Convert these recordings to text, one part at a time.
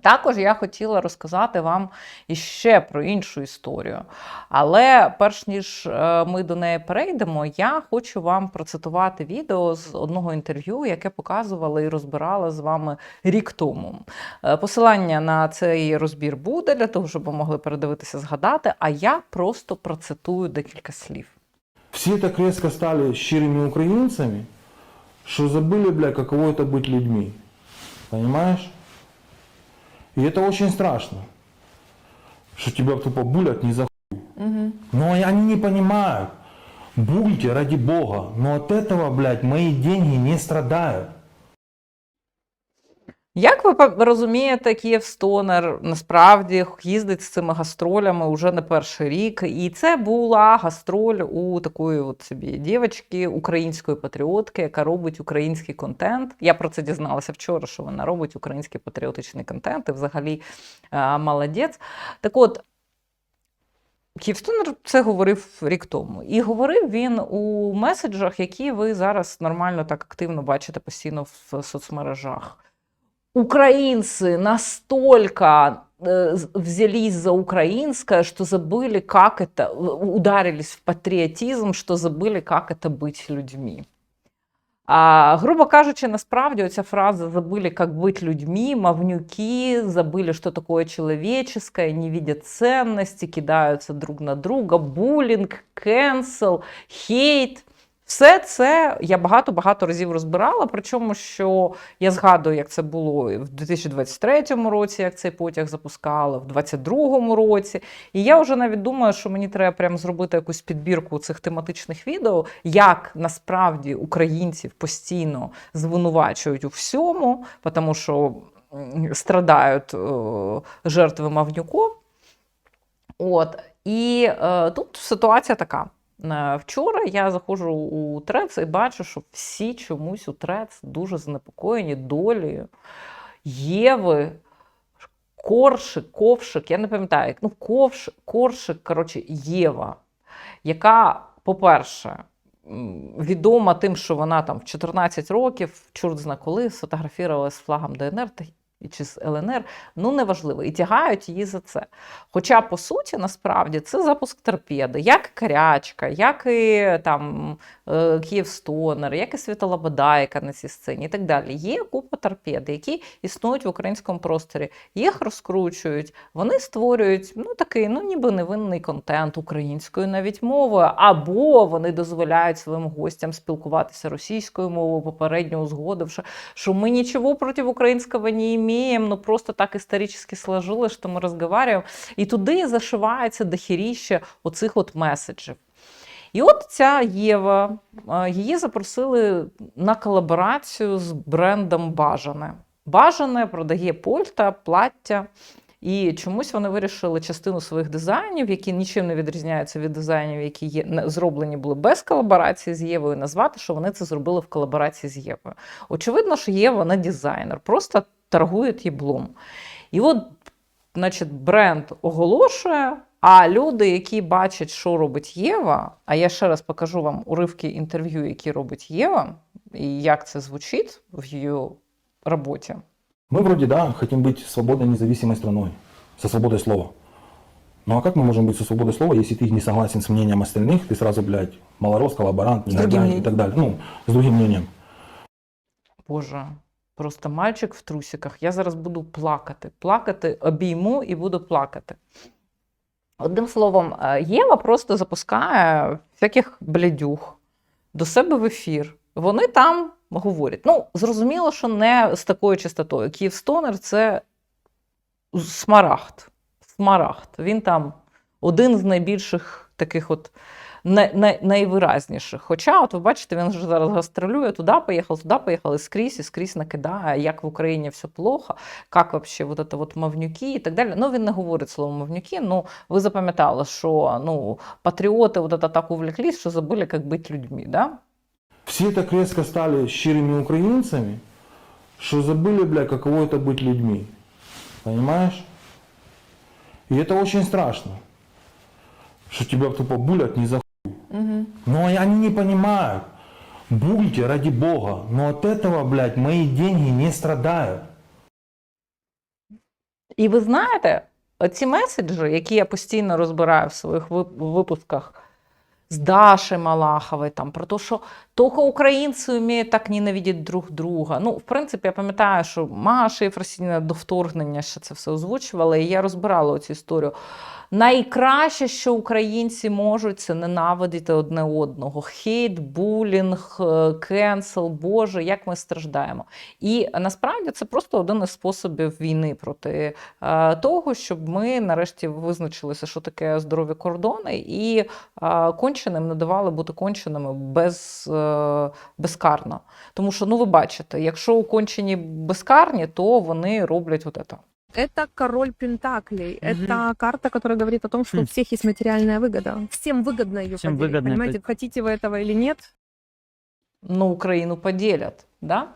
Також я хотіла розказати вам іще про іншу історію. Але перш ніж е, ми до неї перейдемо, я хочу вам процитувати відео з одного інтерв'ю, яке показувала і розбирала з вами рік тому. Е, Посилання на цей розбір буде для того, щоб ви могли передивитися, згадати. А я просто процитую декілька слів. Все так резко стали щирыми украинцами, что забыли, бля, каково это быть людьми. Понимаешь? И это очень страшно. Что тебя тупо булят не за хуй. Но они не понимают. Бульте ради Бога. Но от этого, блядь, мои деньги не страдают. Як ви розумієте, Київстонер насправді їздить з цими гастролями вже не перший рік, і це була гастроль у такої от собі дівчинки, української патріотки, яка робить український контент. Я про це дізналася вчора, що вона робить український патріотичний контент і взагалі е, молодець. Так от. Київстонер це говорив рік тому. І говорив він у меседжах, які ви зараз нормально так активно бачите постійно в соцмережах. Украинцы настолько э, з- взялись за украинское, что забыли, как это, ударились в патріотизм, що забыли, как это быть людьми. А, грубо кажучи, насправді оця фраза «забыли, как быть людьми», мавнюки, забыли, что такое человеческое, не видят ценности, кидаються друг на друга, булінг, кенсел, хейт. Все це я багато-багато разів розбирала, причому що я згадую, як це було в 2023 році, як цей потяг запускали, в 2022 році. І я вже навіть думаю, що мені треба прямо зробити якусь підбірку цих тематичних відео, як насправді українців постійно звинувачують у всьому, тому що страдають е, жертви Мавнюком. От. І е, тут ситуація така. Е, Вчора я заходжу у Трец і бачу, що всі чомусь у Трец дуже занепокоєні долею Єви, Коршик, Ковшик, я не пам'ятаю, ну, ковш, Коршик, коротше, Єва, яка, по-перше, відома тим, що вона там в 14 років, чорт зна коли, сфотографувалася з флагом ДНР чи з ЛНР, ну неважливо, і тягають її за це. Хоча, по суті, насправді це запуск торпеди, як Карячка, як і там е, Київстонер, як і Світлоба яка на цій сцені і так далі. Є купа торпед, які існують в українському просторі. Їх розкручують, вони створюють ну такий, ну ніби невинний контент українською навіть мовою, або вони дозволяють своїм гостям спілкуватися російською мовою, попередньо узгодивши, что мы ничего против украинского не имеем, но просто так исторически сложилось, что мы разговариваем. І туди зашивається дохіріще оцих от меседжів. І от ця Єва, її запросили на колаборацію з брендом Бажане. Бажане продає польта, плаття. І чомусь вони вирішили частину своїх дизайнів, які нічим не відрізняються від дизайнів, які є зроблені були без колаборації з Євою, назвати, що вони це зробили в колаборації з Євою. Очевидно, що Єва не дизайнер, просто торгує єблом. І от, значить, бренд оголошує, а люди, які бачать, що робить Єва, а я ще раз покажу вам уривки інтерв'ю, які робить Єва, і як це звучить в її роботі. Мы вроде, да, хотим быть свободной, независимой страной. Со свободой слова. Ну а как мы можем быть со свободой слова, если ты не согласен с мнением остальных, ты сразу, блядь, малорос, коллаборант, С другим негодяй и мнением. так далее. Ну, с другим мнением. Боже, просто мальчик в трусиках. Я зараз буду плакати. Плакати, обійму і буду плакати. Одним словом, е, Єва просто запускає всяких блядюх до себе в ефір. Вони там говорять. Ну, зрозуміло, що не з такою частотою. Київстонер це смарагд. Смарагд. Він там один з найбільших таких от най, най, найвиразніших. Хоча, от ви бачите, він вже зараз гастролює, туди поїхав, туди поїхав, і скрізь, і скрізь накидає, як в Україні все плохо, як вообще вот это вот мавнюки і так далі. Ну, він не говорить слово мавнюки, ну, ви запам'ятали, що ну, патріоти вот это так увлеклись, що забули, як бути людьми, да? Все так резко стали щирыми украинцами, что забыли, бля, каково это быть людьми. Понимаешь? И это очень страшно. Что тебя тупо булят не за хуй. Но они не понимают. Бульте ради Бога. Но от этого, блядь, мои деньги не страдают. І ви знаєте, ці меседжі, які я постійно розбираю в своїх випусках з Дашей Малаховой, там, про те, що тільки українці вміють так ненавидіти друг друга. Ну, в принципі, я пам'ятаю, що Маша Єфросініна до вторгнення ще це все озвучувала, і я розбирала цю історію. Найкраще, що українці можуть, це ненавидіти одне одного. Хейт, булінг, е, кенсел, Боже, як ми страждаємо. І насправді це просто один із способів війни проти е, того, щоб ми нарешті визначилися, що таке здорові кордони, і е, конченим не давали бути конченими без, безкарно. Тому що, ну ви бачите, якщо кончені безкарні, то вони роблять от це. Это король Пентаклей. Мгм. Это карта, которая говорит о том, что Хм. у всех есть материальная выгода. Всем выгодно ее Всем поделить, выгодно понимаете? под- Хотите вы этого или нет? ну, Україну поділять. Да?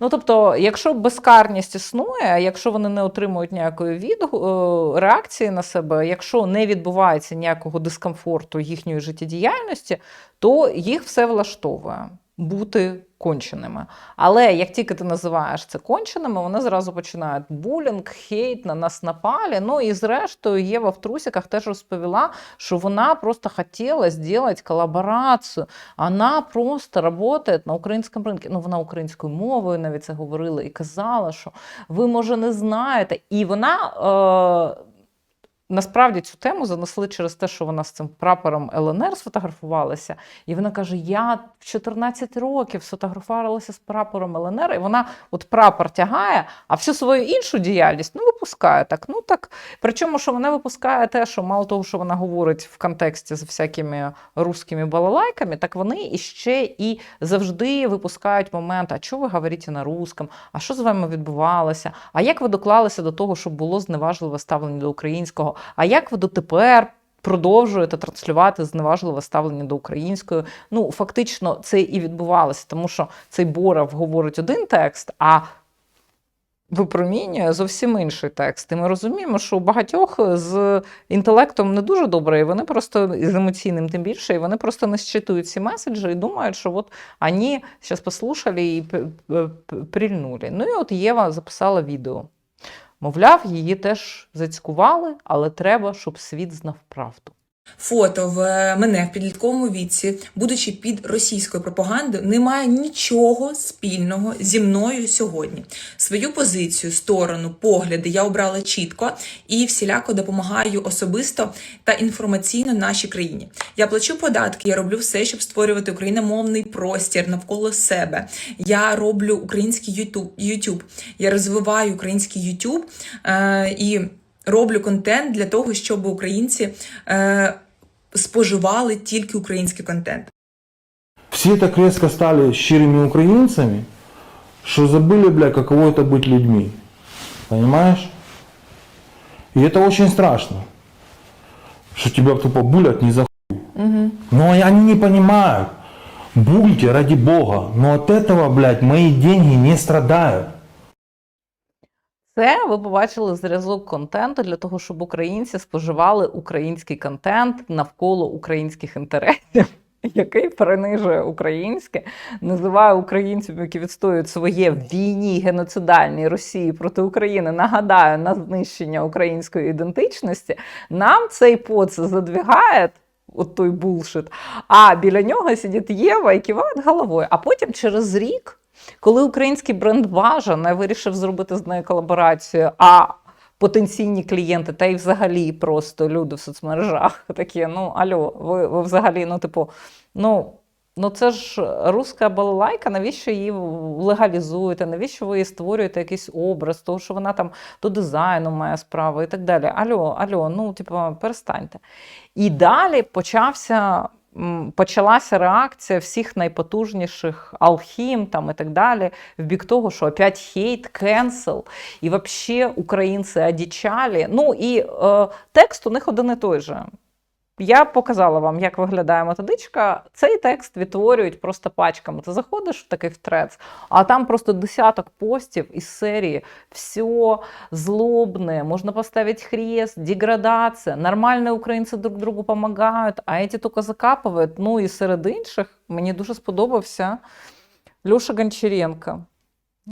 Ну, тобто, якщо безкарність існує, якщо вони не отримують ніякої від... е, реакції на себе, якщо не відбувається ніякого дискомфорту їхньої життєдіяльності, то їх все влаштовує бути конченими. Але як тільки ти називаєш це конченими, вони зразу починають булінг, хейт, на нас напали. Ну і зрештою, Єва в трусиках теж розповіла, що вона просто хотіла зробити колаборацію. Вона просто працює на українському ринку. Ну, вона українською мовою навіть це говорила і казала, що ви, може, не знаєте. І вона. Е- Насправді цю тему занесли через те, що вона з цим прапором ЛНР сфотографувалася, і вона каже: Я в 14 років сфотографувалася з прапором ЛНР, і вона от прапор тягає, а всю свою іншу діяльність ну, випускає так. Ну так. Причому, що вона випускає те, що мало того, що вона говорить в контексті з всякими русскими балалайками, так вони іще і завжди випускають момент, а чого ви говорите на русском, а що з вами відбувалося? А як ви доклалися до того, щоб було зневажливе ставлення до українського? А як ви дотепер продовжуєте транслювати зневажливе ставлення до української? Ну, фактично, це і відбувалося, тому що цей Боров говорить один текст, а випромінює зовсім інший текст. І ми розуміємо, що у багатьох з інтелектом не дуже добре, і вони просто з емоційним тим більше, і вони просто не считують ці меседжі і думають, що от вони зараз послухали і прильнули. Ну і от Єва записала відео. Мовляв, її теж зацькували, але треба, щоб світ знав правду. Фото в е, мене в підлітковому віці, будучи під російською пропагандою, не має нічого спільного зі мною сьогодні. Свою позицію, сторону, погляди я обрала чітко і всіляко допомагаю особисто та інформаційно нашій країні. Я плачу податки, я роблю все, щоб створювати україномовний простір навколо себе. Я роблю український YouTube, YouTube. я розвиваю український YouTube е, і роблю контент для того, щоб українці е, споживали тільки український контент. Все так резко стали щирыми украинцами, что забыли, бля, каково это быть людьми. Понимаешь? И это очень страшно. Что тебя тупо булят не за хуй. Но и они не понимают. Бульте ради бога. Но от этого, блядь, мои деньги не страдают. Це ви побачили зразок контенту для того, щоб українці споживали український контент навколо українських інтересів, який принижує українське, називає українців, які відстоюють своє в війні геноцидальній Росії проти України. Нагадаю, на знищення української ідентичності. Нам цей поц задвігає. От той булшит. А біля нього сидить Єва і киває головою. А потім через рік коли український бренд Важа вирішив зробити з нею колаборацію, а потенційні клієнти, та й взагалі просто люди в соцмережах такі: ну альо, ви, ви взагалі, ну, типу, ну. Ну це ж руська балалайка, навіщо її легалізуєте? Навіщо ви її створюєте якийсь образ, того, що вона там до дизайну має справу і так далі. Альо, альо, ну типу, перестаньте. І далі почався почалася реакція всіх найпотужніших алхім там і так далі, в бік того, що опять хейт, кенсел, і взагалі українці одічалі. Ну і е, текст у них один і той же. Я показала вам, як виглядає методичка. Цей текст відтворюють просто пачками. Ти заходиш в такий трец, а там просто десяток постів із серії все злобне, можна поставити хрест, деградація, нормальні українці друг другу допомагають, а ці тільки закапують. Ну і серед інших мені дуже сподобався Льоша Гончаренко.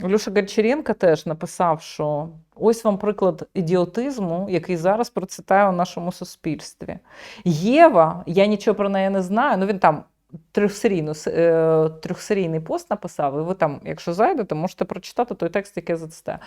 Люша Гончаренко теж написав, що ось вам приклад ідіотизму, який зараз процвітає у нашому суспільстві. Єва, я нічого про неї не знаю, ну він там трьохсерійну, е, трьохсерійний пост написав, і ви там, якщо зайдете, можете прочитати той текст, який я зацитаю.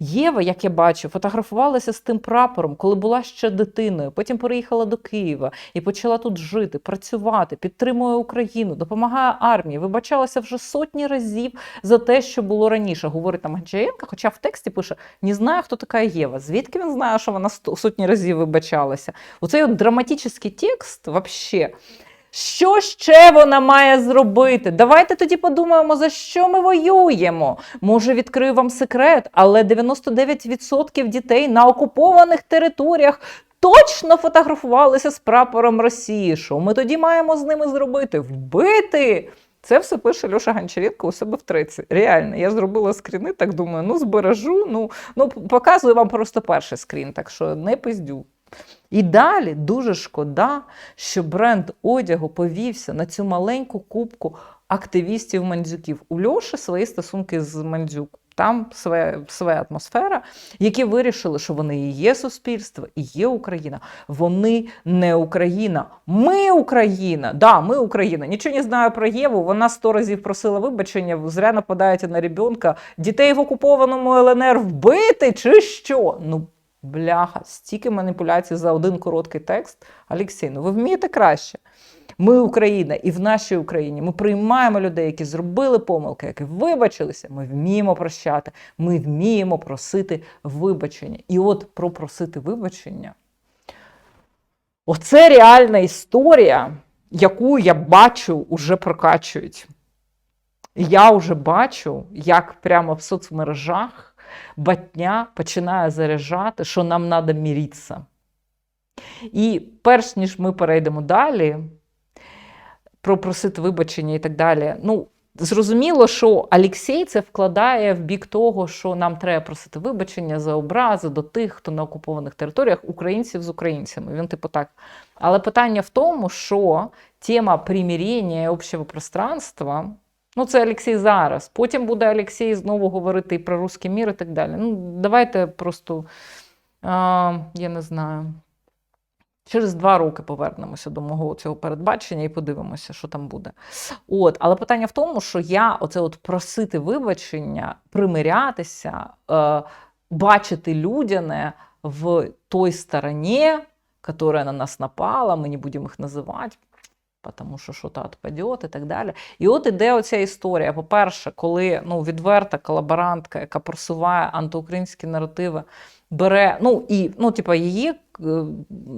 Єва, як я бачу, фотографувалася з тим прапором, коли була ще дитиною. Потім переїхала до Києва і почала тут жити, працювати, підтримує Україну, допомагає армії. Вибачалася вже сотні разів за те, що було раніше. Говорить там Гончаренко, хоча в тексті пише: не знаю, хто така Єва. Звідки він знає, що вона сотні разів вибачалася? Оцей от драматичний текст, вообще. Що ще вона має зробити? Давайте тоді подумаємо, за що ми воюємо. Може, відкрию вам секрет, але 99% дітей на окупованих територіях точно фотографувалися з прапором Росії. Що ми тоді маємо з ними зробити? Вбити? Це все пише Льоша Гончаренко у себе в треці. Реально, я зробила скріни, так думаю, ну збережу. Ну, ну показую вам просто перший скрін, так що не пиздю. І далі дуже шкода, що бренд одягу повівся на цю маленьку кубку активістів мандзюків. У Льоші свої стосунки з мандзюк. Там своя, своя атмосфера, які вирішили, що вони і є суспільство, і є Україна. Вони не Україна. Ми Україна. Да, ми Україна. Нічого не знаю про Єву. Вона сто разів просила вибачення. Зря нападаєте на ребенка. Дітей в окупованому ЛНР вбити чи що? Ну, бляха, стільки маніпуляцій за один короткий текст. Олексій, ну ви вмієте краще. Ми Україна, і в нашій Україні ми приймаємо людей, які зробили помилки, які вибачилися. Ми вміємо прощати, ми вміємо просити вибачення. І от про просити вибачення. Оце реальна історія, яку я бачу, уже прокачують. Я вже бачу, як прямо в соцмережах батня починає заряджати, що нам треба міритися. І перш ніж ми перейдемо далі, пропросити вибачення і так далі. Ну, зрозуміло, що Олексій це вкладає в бік того, що нам треба просити вибачення за образи до тих, хто на окупованих територіях, українців з українцями. Він типу так. Але питання в тому, що тема примирення і общого пространства. Ну, це Олексій зараз. Потім буде Олексій знову говорити і про русський мір і так далі. Ну, давайте просто, а, я не знаю, через два роки повернемося до мого цього передбачення і подивимося, що там буде. От, але питання в тому, що я оце от просити вибачення, примирятися, е, бачити людяне в той стороні, яка на нас напала, ми не будемо їх називати тому що що-то відпаде і так далі. І от іде оця історія. По-перше, коли ну, відверта колаборантка, яка просуває антиукраїнські наративи, бере, ну і ну, типу, її е,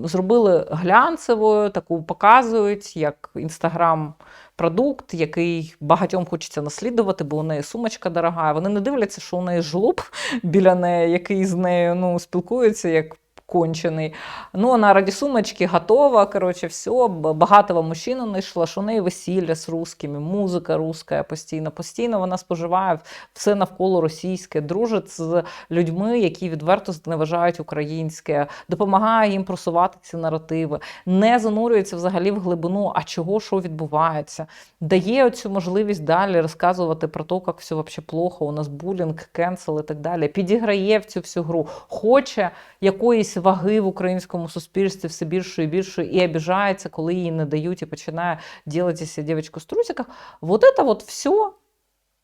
зробили глянцевою, таку показують як інстаграм. Продукт, який багатьом хочеться наслідувати, бо у неї сумочка дорога. Вони не дивляться, що у неї жлоб біля неї, який з нею ну, спілкується як кончений. Ну, вона раді сумочки готова, коротше, все, багатого мужчину знайшла, що у неї весілля з русскими, музика руська постійно. Постійно вона споживає все навколо російське, дружить з людьми, які відверто зневажають українське, допомагає їм просувати ці наративи, не занурюється взагалі в глибину, а чого що відбувається. Дає цю можливість далі розказувати про те, як все взагалі плохо, у нас булінг, кенсел і так далі. Підіграє в цю всю гру, хоче якоїсь ваги в українському суспільстві все більше і більшої, і обіжається, коли їй не дають, і починає ділитися дівчинку з трусиках. Вот это вот все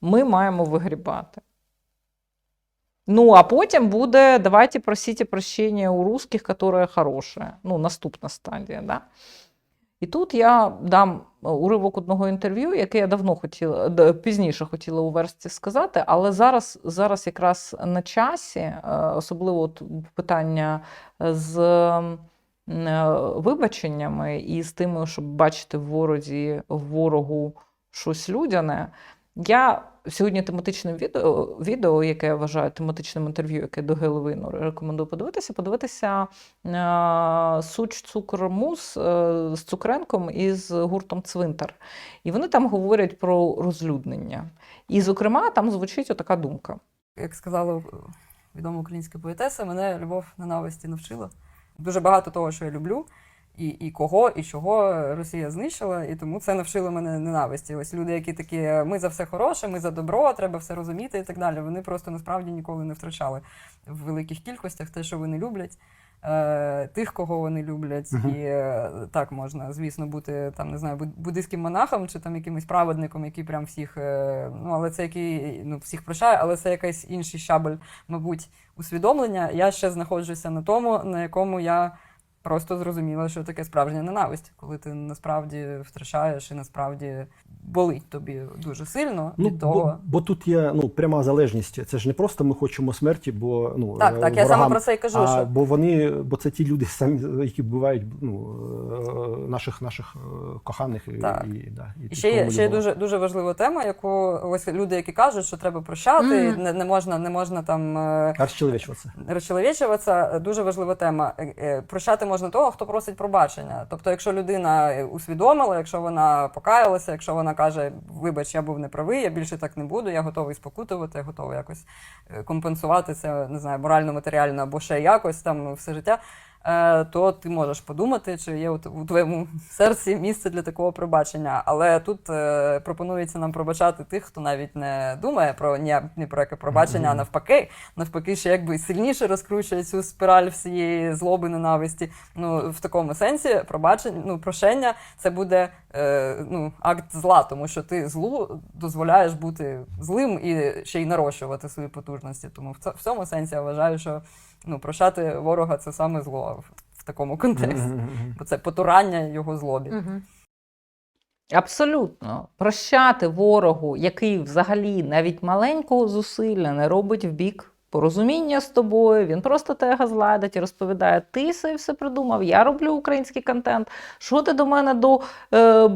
ми маємо вигрібати. Ну, а потім буде давайте просіть прощення у русских, которое хороше. Ну, наступна стадія. Да? І тут я дам уривок одного інтерв'ю, яке я давно хотіла, пізніше хотіла у версії сказати, але зараз, зараз якраз на часі, е, особливо от питання з е, вибаченнями і з тим, щоб бачити в ворозі ворогу щось людяне. Я сьогодні тематичним відео, відео, яке я вважаю тематичним інтерв'ю, яке до Геловину рекомендую подивитися, подивитися е, Суч Цукор Мус е, з Цукренком і з гуртом Цвинтар. І вони там говорять про розлюднення. І, зокрема, там звучить отака думка. як сказала відома українська поетеса, мене любов ненависті навчила. Дуже багато того, що я люблю. І, і кого, і чого Росія знищила, і тому це навчило мене ненависті. Ось люди, які такі, ми за все хороше, ми за добро, треба все розуміти і так далі. Вони просто насправді ніколи не втрачали в великих кількостях те, що вони люблять. е, Тих, кого вони люблять, Мгм. і е, так можна, звісно, бути там, не знаю, буд- буддийським монахом чи там якимось праведником, який прям всіх, е, ну але це який ну всіх прощає, але це якийсь інший щабель, мабуть, усвідомлення. Я ще знаходжуся на тому, на якому я просто зрозуміла, що таке справжня ненависть, коли ти насправді втрачаєш і насправді болить тобі дуже сильно Ну, від того. бо, бо тут є ну, пряма залежність. Це ж не просто ми хочемо смерті, бо ну Так, так, я саме про це і кажу, а, що бо вони, бо це ті люди самі, які вбивають ну, е, наших наших е, коханих і, Так. і, да, і, І ще є, ще є дуже, дуже важлива тема, яку ось люди, які кажуть, що треба прощати, Мгм. не, не можна, не можна там е, Розчеловечуватися. розчеловічуватися. Дуже важлива тема. Прощати можна того, хто просить пробачення. Тобто, якщо людина усвідомила, якщо вона покаялася, якщо вона каже, вибач, я був неправий, я більше так не буду, я готовий спокутувати, я готовий якось е, компенсувати це, не знаю, морально, матеріально або ще якось там все життя. Е, То ти можеш подумати, чи є у твоєму серці місце для такого пробачення. Але тут е, пропонується нам пробачати тих, хто навіть не думає про ні, ні про яке пробачення, а навпаки, навпаки, ще якби сильніше розкручує цю спіраль всієї злоби, ненависті. Ну в такому сенсі пробачення, ну прощення це буде е, ну, акт зла, тому що ти злу дозволяєш бути злим і ще й нарощувати свої потужності. Тому в цьому сенсі я вважаю, що ну, прощати ворога це саме зло в, в такому контексті, бо це потурання його злобі. Абсолютно. Прощати ворогу, який взагалі навіть маленького зусилля не робить в бік порозуміння з тобою, він просто тебе газладить і розповідає: ти все все придумав, я роблю український контент. Що ти до мене до е,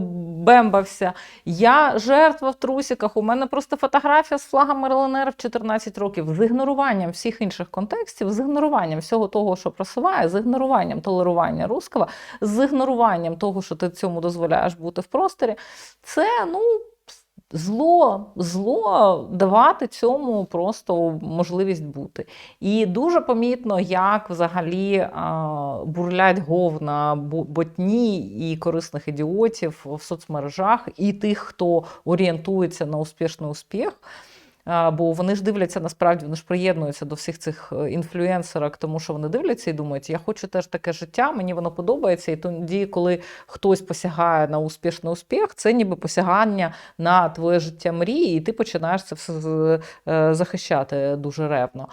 бембався? Я жертва в трусіках. У мене просто фотографія з флагом РЛНР в 14 років з ігноруванням всіх інших контекстів, з ігноруванням всього того, що просуває, з ігноруванням толерування руского, з ігноруванням того, що ти цьому дозволяєш бути в просторі. Це ну. Зло, зло давати цьому просто можливість бути. І дуже помітно, як взагалі бурлять говна ботні і корисних ідіотів в соцмережах, і тих, хто орієнтується на успішний успіх. Бо вони ж дивляться насправді, вони ж приєднуються до всіх цих е, інфлюенсерок, тому що вони дивляться і думають, я хочу теж таке життя, мені воно подобається. І тоді, коли хтось посягає на успішний успіх, це ніби посягання на твоє життя мрії, і ти починаєш це все е, захищати дуже ревно.